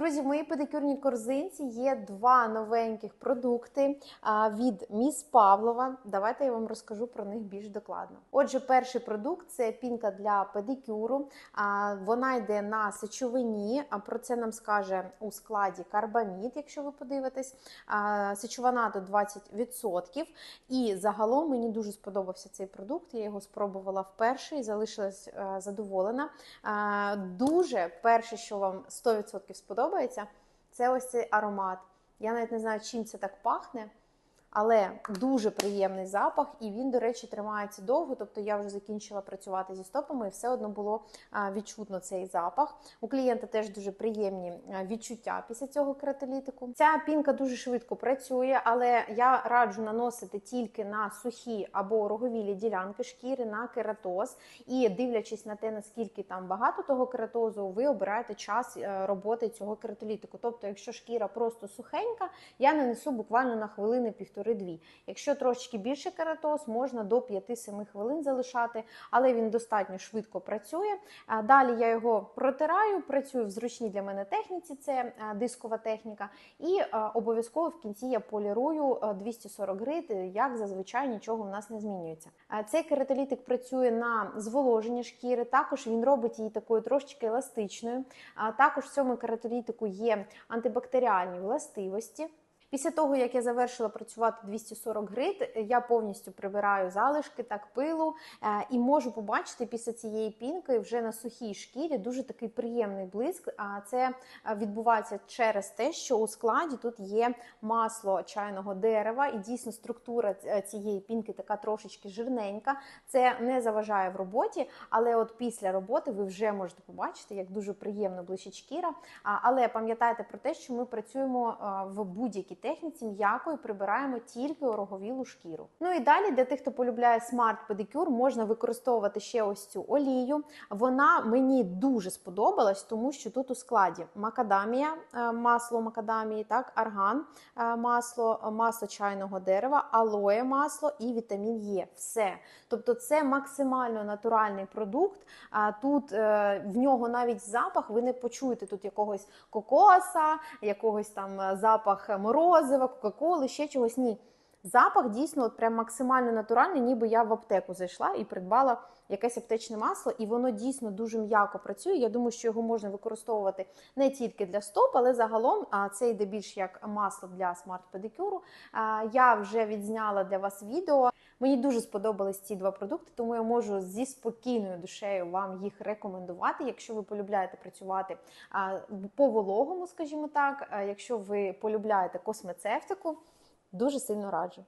Друзі, в моїй педикюрній корзинці є два новеньких продукти від Міс Павлова. Давайте я вам розкажу про них більш докладно. Отже, перший продукт це пінка для педикюру. Вона йде на сечовині. Про це нам скаже у складі карбамід, якщо ви подивитесь. Сечовина до 20%. І загалом мені дуже сподобався цей продукт. Я його спробувала вперше і залишилась задоволена. Дуже перше, що вам 100% сподобається, це ось цей аромат. Я навіть не знаю, чим це так пахне. Але дуже приємний запах, і він, до речі, тримається довго. Тобто я вже закінчила працювати зі стопами, і все одно було відчутно цей запах. У клієнта теж дуже приємні відчуття після цього кератолітику. Ця пінка дуже швидко працює, але я раджу наносити тільки на сухі або роговілі ділянки шкіри на кератоз. І дивлячись на те, наскільки там багато того кератозу, ви обираєте час е, роботи цього кератолітику. Тобто, якщо шкіра просто сухенька, я нанесу буквально на хвилини півтори-дві. Якщо трошечки більше кератоз, можна до 5-7 хвилин залишати, але він достатньо швидко працює. Далі я його протираю, працюю в зручній для мене техніці, це дискова техніка. І обов'язково в кінці я полірую е, 240 грит, як зазвичай нічого в нас не змінюється. Цей кератолітик працює на зволоження шкіри, також він робить її такою трошечки еластичною. Також в цьому кератолітику є антибактеріальні властивості. Після того, як я завершила працювати 240 грит, я повністю прибираю залишки так пилу е, і можу побачити після цієї пінки вже на сухій шкірі дуже такий приємний блиск. А це е, відбувається через те, що у складі тут є масло чайного дерева, і дійсно структура цієї пінки така трошечки жирненька. Це не заважає в роботі, але от після роботи ви вже можете побачити, як дуже приємно блищить шкіра. Але пам'ятайте про те, що ми працюємо в будь-якій техніці м'яко і прибираємо тільки ороговілу шкіру. Ну і далі для тих, хто полюбляє смарт педикюр, можна використовувати ще ось цю олію. Вона мені дуже сподобалась, тому що тут у складі макадамія, е, масло макадамії, так, арган, е, масло, масло чайного дерева, алоє масло і вітамін Е. Все. Тобто це максимально натуральний продукт. Тут е, в нього навіть запах, ви не почуєте тут якогось кокоса, якогось там запах морозива, кока-коли, ще чогось. Ні. Запах дійсно от прям максимально натуральний, ніби я в аптеку зайшла і придбала якесь аптечне масло, і воно дійсно дуже м'яко працює. Я думаю, що його можна використовувати не тільки для стоп, але загалом а це йде більш як масло для смарт-педикюру. Я вже відзняла для вас відео. Мені дуже сподобались ці два продукти, тому я можу зі спокійною душею вам їх рекомендувати. Якщо ви полюбляєте працювати по вологому, скажімо так, якщо ви полюбляєте космецевтику, дуже сильно раджу.